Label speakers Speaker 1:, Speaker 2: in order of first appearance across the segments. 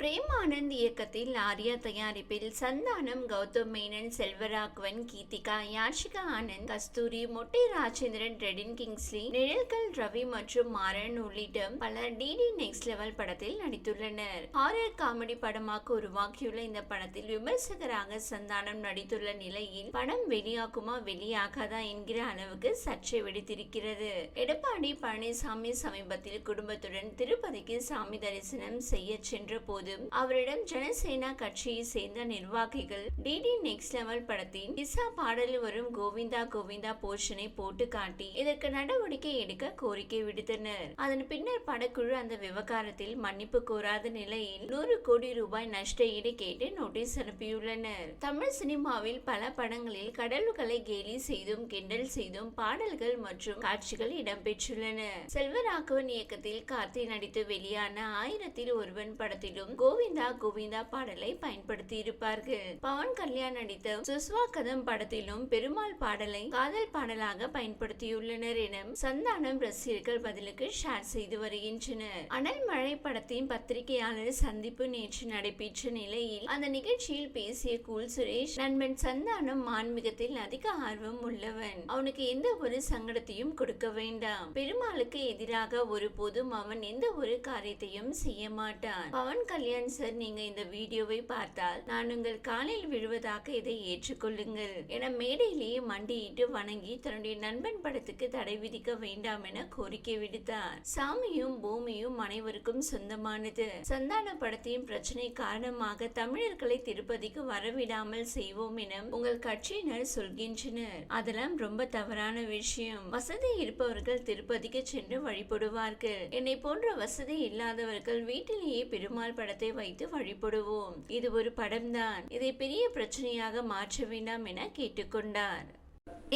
Speaker 1: பிரேமானந்த் இயக்கத்தில் ஆர்யா தயாரிப்பில் சந்தானம் கௌதம் மேனன் செல்வராகவன் கீதிகா யாஷிகா ஆனந்த் கஸ்தூரி மொட்டை ராஜேந்திரன் ரெடின் கிங்ஸ்லி நிழல்கள் ரவி மற்றும் மாறன் உள்ளிட்ட பலர் டிடி நெக்ஸ்ட் லெவல் படத்தில் நடித்துள்ளனர். ஹாரர் காமெடி படமாக உருவாக்கியுள்ள இந்த படத்தில் விமர்சகராக சந்தானம் நடித்துள்ள நிலையில் படம் வெளியாகுமா வெளியாகாதா என்கிற அளவுக்கு சர்ச்சை வெடித்திருக்கிறது. எடப்பாடி பழனிசாமி சமீபத்தில் குடும்பத்துடன் திருப்பதிக்கு சாமி தரிசனம் செய்ய சென்ற போது அவரிடம் ஜனசேனா கட்சியை சேர்ந்த நிர்வாகிகள் டிடி நெக்ஸ்ட் லெவல் படத்தின் இசா பாடலில் வரும் கோவிந்தா கோவிந்தா போர்ஷனை போட்டு காட்டி இதற்கு நடவடிக்கை எடுக்க கோரிக்கை விடுத்தனர். அதன் பின்னர் படக்குழு அந்த விவகாரத்தில் மன்னிப்பு கோராத நிலையில் நூறு கோடி ரூபாய் நஷ்ட ஈடு கேட்டு நோட்டீஸ் அனுப்பியுள்ளனர். தமிழ் சினிமாவில் பல படங்களில் கடல்களை கேலி செய்தும் கிண்டல் செய்தும் பாடல்கள் மற்றும் காட்சிகள் இடம்பெற்றுள்ளன. செல்வராகவன் இயக்கத்தில் கார்த்தி நடித்து வெளியான ஆயிரத்தில் ஒருவன் படத்திலும் கோவிந்தா கோவிந்தா பாடலை பயன்படுத்தி இருப்பார்கள் பவன் கல்யாண் நடித்த சுஸ்வா கதம் படத்திலும் பெருமாள் பாடலை காதல் பாடலாக பயன்படுத்தியுள்ளனர் என சந்தானம் ரசிகர்கள் பதிலுக்கு ஷேர் செய்து வருகின்றனர். அனல் மழை படத்தின் பத்திரிகையாளர் சந்திப்பு நேற்று நடைபெற்ற நிலையில் அந்த நிகழ்ச்சியில் பேசிய கூல் சுரேஷ் நண்பன் சந்தானம் ஆன்மீகத்தில் அதிக ஆர்வம் உள்ளவன். அவனுக்கு எந்த ஒரு சங்கடத்தையும் கொடுக்க வேண்டாம். பெருமாளுக்கு எதிராக ஒருபோதும் அவன் எந்த ஒரு காரியத்தையும் செய்ய மாட்டான். பவன் கல்யாண் சார் நீங்க இந்த வீடியோவை பார்த்தால் நான் உங்கள் காலில் விழுவதாக இதை ஏற்றுக்கொள்ளுங்கள். என மேடையிலேயே மண்டியிட்டு வணங்கி தன்னுடைய நண்பன் படத்துக்கு தடை விதிக்க வேண்டாம் என கோரிக்கை விடுத்தார். சாமியும் பூமியும் அனைவருக்கும் சொந்தமானது. சந்தான படத்தையும் பிரச்சனை காரணமாக தமிழர்களை திருப்பதிக்கு வரவிடாமல் செய்வோம் என உங்கள் கட்சியினர் சொல்கின்றனர். அதெல்லாம் ரொம்ப தவறான விஷயம். வசதி இருப்பவர்கள் திருப்பதிக்கு சென்று வழிபடுவார்கள். என்னை போன்ற வசதி இல்லாதவர்கள் வீட்டிலேயே பெருமாள் படத்தை வைத்து வழிபடுவோம். இது ஒரு படம்தான். இதை பெரிய பிரச்சனையாக மாற்ற வேண்டாம் என கேட்டுக்கொண்டார்.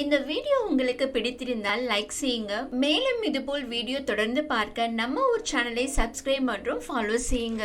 Speaker 1: இந்த வீடியோ உங்களுக்கு பிடித்திருந்தால் லைக் செய்யுங்க. மேலும் இதுபோல் வீடியோ தொடர்ந்து பார்க்க நம்ம ஊர் சேனலை சப்ஸ்கிரைப் மற்றும் ஃபாலோ செய்யுங்க.